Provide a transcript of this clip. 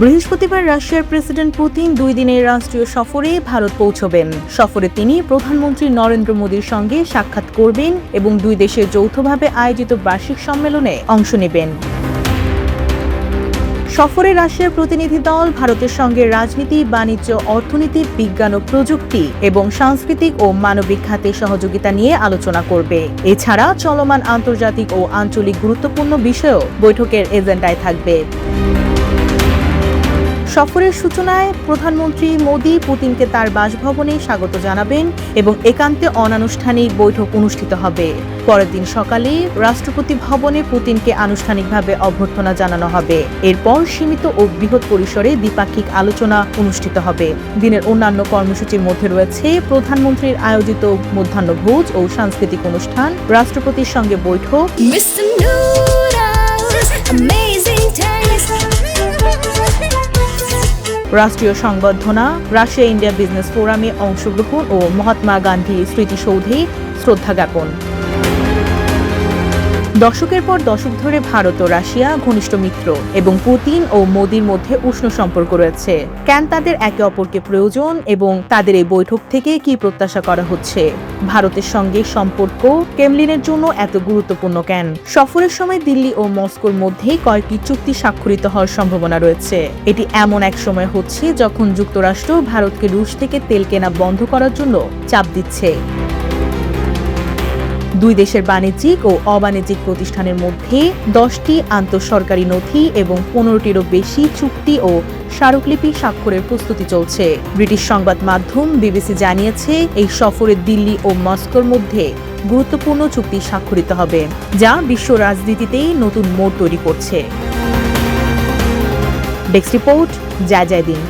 বৃহস্পতিবার রাশিয়ার president Putin দুই দিনের রাষ্ট্রীয় সফরে ভারত পৌঁছবেন। সফরে তিনি প্রধানমন্ত্রী নরেন্দ্র মোদীর সঙ্গে সাক্ষাৎ করবেন এবং দুই দেশের যৌথভাবে আয়োজিত বার্ষিক সম্মেলনে অংশ নেবেন। সফরে রাশিয়ার প্রতিনিধি দল, ভারতের সঙ্গে রাজনীতি, বাণিজ্য, অর্থনীতি, বিজ্ঞান ও প্রযুক্তি এবং সাংস্কৃতিক ও মানবিক খাতে সহযোগিতা নিয়ে আলোচনা করবে। এছাড়া চলমান আন্তর্জাতিক ও আঞ্চলিক গুরুত্বপূর্ণ বিষয়ও বৈঠকের এজেন্ডায় থাকবে। সফরের সূচনায় প্রধানমন্ত্রী মোদী পুতিনকে তার বাসভবনে স্বাগত জানাবেন এবং একান্তে অনানুষ্ঠানিক বৈঠক অনুষ্ঠিত হবে। পরের দিন সকালে রাষ্ট্রপতি ভবনে পুতিনকে আনুষ্ঠানিকভাবে অভ্যর্থনা জানানো হবে। এরপর সীমিত ও বৃহৎ পরিসরে দ্বিপাক্ষিক আলোচনা অনুষ্ঠিত হবে। দিনের অন্যান্য কর্মসূচির মধ্যে রয়েছে প্রধানমন্ত্রীর আয়োজিত মধ্যাহ্নভোজ ও সাংস্কৃতিক অনুষ্ঠান, রাষ্ট্রপতির সঙ্গে বৈঠক। রাষ্ট্রীয় সংবর্ধনা রাশিয়া ইন্ডিয়া বিজনেস ফোরামে অংশগ্রহণ ও মহাত্মা গান্ধী স্মৃতিসৌধে শ্রদ্ধা জ্ঞাপন। দশকের পর দশক ধরে ভারত ও রাশিয়া ঘনিষ্ঠ মিত্র এবং পুতিন ও মোদির মধ্যে উষ্ণ সম্পর্ক রয়েছে। কেন তাদের একে অপরকে প্রয়োজন এবং তাদের এই বৈঠক থেকে কি প্রত্যাশা করা হচ্ছে? ভারতের সঙ্গে সম্পর্ক কেমলিনের জন্য এত গুরুত্বপূর্ণ কেন? সফরের সময় দিল্লি ও মস্কোর মধ্যে কয়েকটি চুক্তি স্বাক্ষরিত হওয়ার সম্ভাবনা রয়েছে। এটি এমন এক সময় হচ্ছে যখন যুক্তরাষ্ট্র ভারতকে রুশ থেকে তেল কেনা বন্ধ করার জন্য চাপ দিচ্ছে। দুই দেশের বাণিজ্যিক ও অবাণিজ্যিক প্রতিষ্ঠানের মধ্যে দশটি আন্তঃসরকারি নথি এবং পনেরোটিরও বেশি চুক্তি ও স্মারকলিপি স্বাক্ষরের প্রস্তুতি চলছে। ব্রিটিশ সংবাদ মাধ্যম বিবিসি জানিয়েছে, এই সফরে দিল্লি ও মস্কোর মধ্যে গুরুত্বপূর্ণ চুক্তি স্বাক্ষরিত হবে, যা বিশ্ব রাজনীতিতে নতুন মোড় তৈরি করছে। ডেস্ক রিপোর্ট, জয় জয় দিন।